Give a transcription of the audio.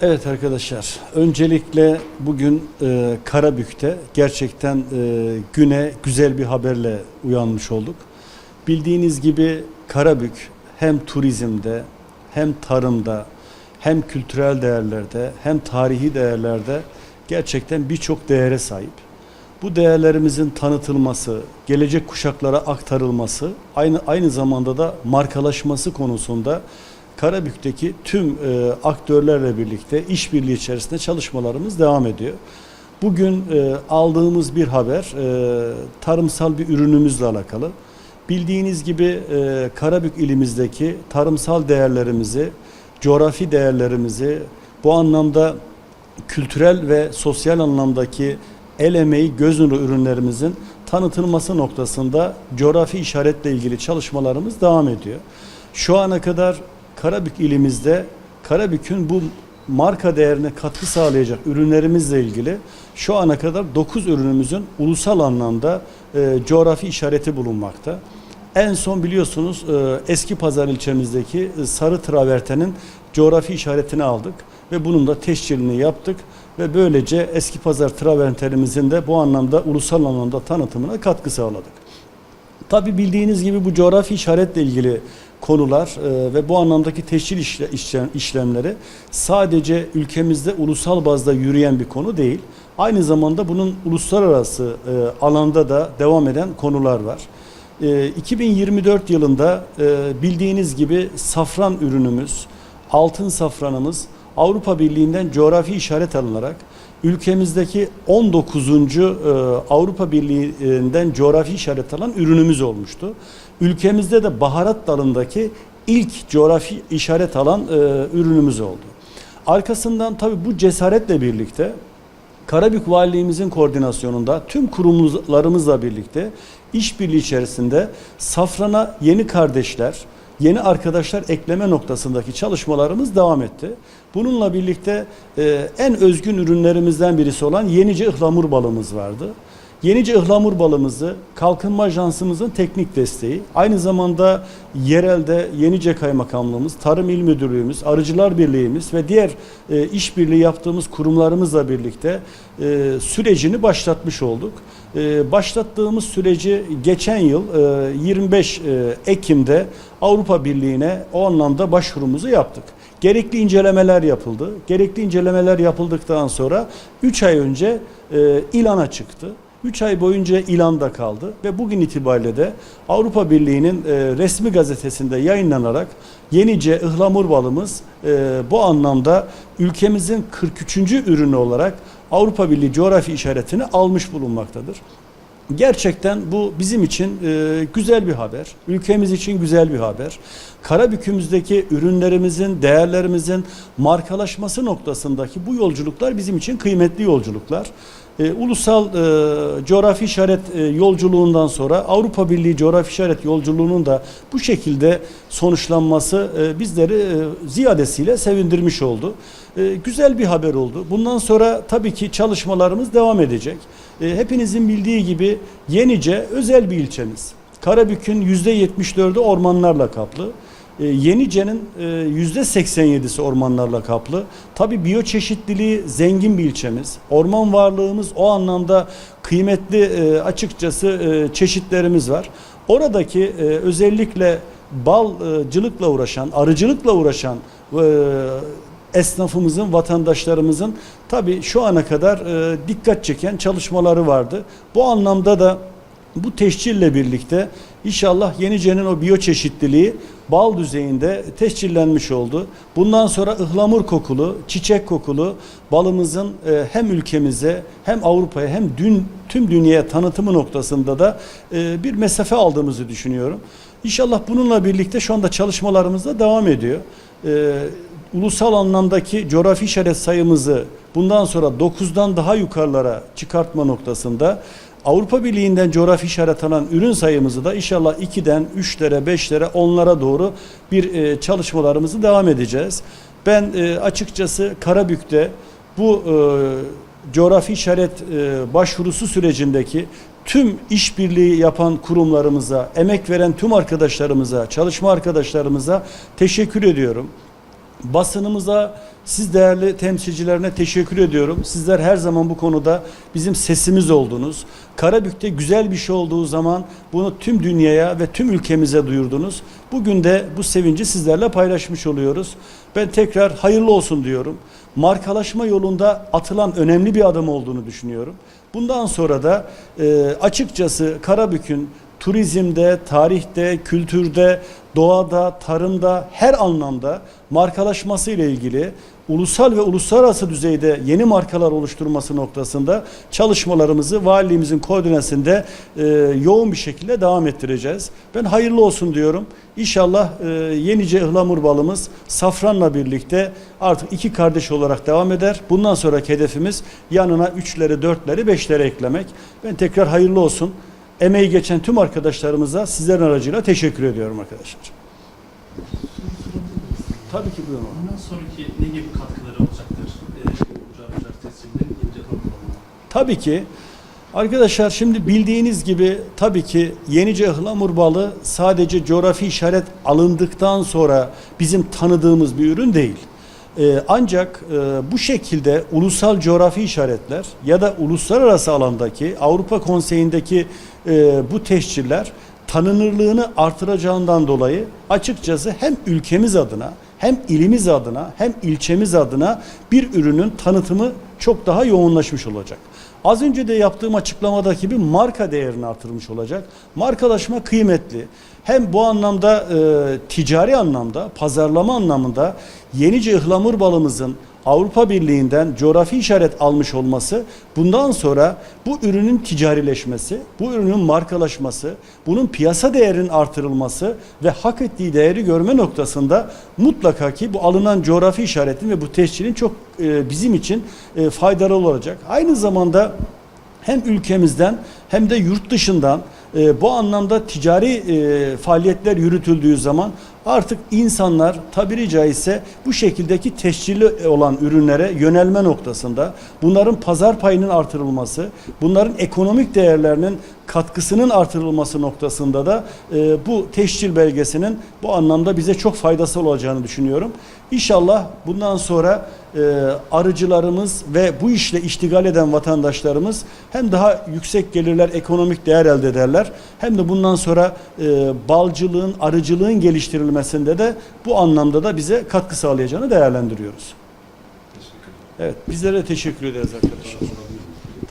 Evet arkadaşlar, öncelikle bugün e, Karabük'te gerçekten e, güne güzel bir haberle uyanmış olduk. Bildiğiniz gibi Karabük hem turizmde, hem tarımda, hem kültürel değerlerde, hem tarihi değerlerde gerçekten birçok değere sahip. Bu değerlerimizin tanıtılması, gelecek kuşaklara aktarılması, aynı aynı zamanda da markalaşması konusunda Karabük'teki tüm e, aktörlerle birlikte işbirliği içerisinde çalışmalarımız devam ediyor. Bugün e, aldığımız bir haber e, tarımsal bir ürünümüzle alakalı. Bildiğiniz gibi e, Karabük ilimizdeki tarımsal değerlerimizi, coğrafi değerlerimizi bu anlamda kültürel ve sosyal anlamdaki el emeği göz nuru ürünlerimizin tanıtılması noktasında coğrafi işaretle ilgili çalışmalarımız devam ediyor. Şu ana kadar Karabük ilimizde Karabük'ün bu marka değerine katkı sağlayacak ürünlerimizle ilgili şu ana kadar 9 ürünümüzün ulusal anlamda e, coğrafi işareti bulunmakta. En son biliyorsunuz e, eski pazar ilçemizdeki e, sarı travertenin coğrafi işaretini aldık ve bunun da teşkirini yaptık ve böylece eski pazar travertenimizin de bu anlamda ulusal anlamda tanıtımına katkı sağladık. Tabi bildiğiniz gibi bu coğrafi işaretle ilgili konular e, ve bu anlamdaki teşkil işle, işlem, işlemleri sadece ülkemizde ulusal bazda yürüyen bir konu değil. Aynı zamanda bunun uluslararası e, alanda da devam eden konular var. E, 2024 yılında e, bildiğiniz gibi safran ürünümüz, altın safranımız Avrupa Birliği'nden coğrafi işaret alınarak ülkemizdeki 19. e, Avrupa Birliği'nden coğrafi işaret alan ürünümüz olmuştu. Ülkemizde de baharat dalındaki ilk coğrafi işaret alan e, ürünümüz oldu. Arkasından tabii bu cesaretle birlikte Karabük Valiliğimizin koordinasyonunda tüm kurumlarımızla birlikte işbirliği içerisinde safrana yeni kardeşler, yeni arkadaşlar ekleme noktasındaki çalışmalarımız devam etti. Bununla birlikte e, en özgün ürünlerimizden birisi olan yenice ıhlamur balımız vardı. Yenice ıhlamur balımızı Kalkınma Ajansımızın teknik desteği, aynı zamanda yerelde Yenice Kaymakamlığımız, Tarım İl Müdürlüğümüz, Arıcılar Birliğimiz ve diğer e, işbirliği yaptığımız kurumlarımızla birlikte e, sürecini başlatmış olduk. E, başlattığımız süreci geçen yıl e, 25 e, Ekim'de Avrupa Birliği'ne o anlamda başvurumuzu yaptık. Gerekli incelemeler yapıldı. Gerekli incelemeler yapıldıktan sonra 3 ay önce e, ilana çıktı. 3 ay boyunca ilanda kaldı ve bugün itibariyle de Avrupa Birliği'nin e, resmi gazetesinde yayınlanarak yenice ıhlamur balımız e, bu anlamda ülkemizin 43. ürünü olarak Avrupa Birliği coğrafi işaretini almış bulunmaktadır. Gerçekten bu bizim için e, güzel bir haber. Ülkemiz için güzel bir haber. Karabük'ümüzdeki ürünlerimizin, değerlerimizin markalaşması noktasındaki bu yolculuklar bizim için kıymetli yolculuklar. E, ulusal e, coğrafi işaret e, yolculuğundan sonra Avrupa Birliği coğrafi işaret yolculuğunun da bu şekilde sonuçlanması e, bizleri e, ziyadesiyle sevindirmiş oldu. E, güzel bir haber oldu. Bundan sonra tabii ki çalışmalarımız devam edecek. E, hepinizin bildiği gibi Yenice özel bir ilçemiz. Karabük'ün %74'ü ormanlarla kaplı. E, Yenice'nin e, %87'si ormanlarla kaplı. Tabi biyoçeşitliliği zengin bir ilçemiz. Orman varlığımız o anlamda kıymetli e, açıkçası e, çeşitlerimiz var. Oradaki e, özellikle balcılıkla uğraşan, arıcılıkla uğraşan e, esnafımızın, vatandaşlarımızın tabi şu ana kadar e, dikkat çeken çalışmaları vardı. Bu anlamda da bu teşkille birlikte inşallah Yenice'nin o biyoçeşitliliği bal düzeyinde tescillenmiş oldu. Bundan sonra ıhlamur kokulu, çiçek kokulu balımızın e, hem ülkemize hem Avrupa'ya hem dün, tüm dünyaya tanıtımı noktasında da e, bir mesafe aldığımızı düşünüyorum. İnşallah bununla birlikte şu anda çalışmalarımız da devam ediyor. E, ulusal anlamdaki coğrafi işaret sayımızı bundan sonra 9'dan daha yukarılara çıkartma noktasında Avrupa Birliği'nden coğrafi işaret alan ürün sayımızı da inşallah 2'den 3'lere, 5'lere, 10'lara doğru bir e, çalışmalarımızı devam edeceğiz. Ben e, açıkçası Karabük'te bu e, coğrafi işaret e, başvurusu sürecindeki tüm işbirliği yapan kurumlarımıza, emek veren tüm arkadaşlarımıza, çalışma arkadaşlarımıza teşekkür ediyorum. Basınımıza, siz değerli temsilcilerine teşekkür ediyorum. Sizler her zaman bu konuda bizim sesimiz oldunuz. Karabük'te güzel bir şey olduğu zaman bunu tüm dünyaya ve tüm ülkemize duyurdunuz. Bugün de bu sevinci sizlerle paylaşmış oluyoruz. Ben tekrar hayırlı olsun diyorum. Markalaşma yolunda atılan önemli bir adım olduğunu düşünüyorum. Bundan sonra da e, açıkçası Karabük'ün turizmde, tarihte, kültürde, doğada, tarımda her anlamda markalaşması ile ilgili ulusal ve uluslararası düzeyde yeni markalar oluşturması noktasında çalışmalarımızı valiliğimizin koordinesinde e, yoğun bir şekilde devam ettireceğiz. Ben hayırlı olsun diyorum. İnşallah e, yenice ıhlamur balımız safranla birlikte artık iki kardeş olarak devam eder. Bundan sonraki hedefimiz yanına üçleri, dörtleri, beşleri eklemek. Ben tekrar hayırlı olsun. Emeği geçen tüm arkadaşlarımıza sizlerin aracıyla teşekkür ediyorum arkadaşlar. Tabii ki buyurun. Bundan sonraki ne gibi katkıları olacaktır? Ee. Tabii ki arkadaşlar şimdi bildiğiniz gibi tabii ki Yenice ıhlamur balı sadece coğrafi işaret alındıktan sonra bizim tanıdığımız bir ürün değil. Ee, ancak e, bu şekilde ulusal coğrafi işaretler ya da uluslararası alandaki Avrupa Konseyi'ndeki e, bu teşhirler tanınırlığını artıracağından dolayı açıkçası hem ülkemiz adına hem ilimiz adına hem ilçemiz adına bir ürünün tanıtımı çok daha yoğunlaşmış olacak. Az önce de yaptığım açıklamadaki gibi marka değerini artırmış olacak. Markalaşma kıymetli. Hem bu anlamda e, ticari anlamda, pazarlama anlamında Yenice ıhlamur balımızın Avrupa Birliği'nden coğrafi işaret almış olması bundan sonra bu ürünün ticarileşmesi, bu ürünün markalaşması, bunun piyasa değerinin artırılması ve hak ettiği değeri görme noktasında mutlaka ki bu alınan coğrafi işaretin ve bu tescilin çok e, bizim için e, faydalı olacak. Aynı zamanda hem ülkemizden hem de yurt dışından e, bu anlamda ticari faaliyetler yürütüldüğü zaman artık insanlar tabiri caizse bu şekildeki tescilli olan ürünlere yönelme noktasında bunların pazar payının artırılması, bunların ekonomik değerlerinin katkısının artırılması noktasında da e, bu teşcil belgesinin bu anlamda bize çok faydası olacağını düşünüyorum. İnşallah bundan sonra e, arıcılarımız ve bu işle iştigal eden vatandaşlarımız hem daha yüksek gelirler, ekonomik değer elde ederler hem de bundan sonra e, balcılığın, arıcılığın geliştirilmesinde de bu anlamda da bize katkı sağlayacağını değerlendiriyoruz. Evet, bizlere teşekkür ederiz arkadaşlar.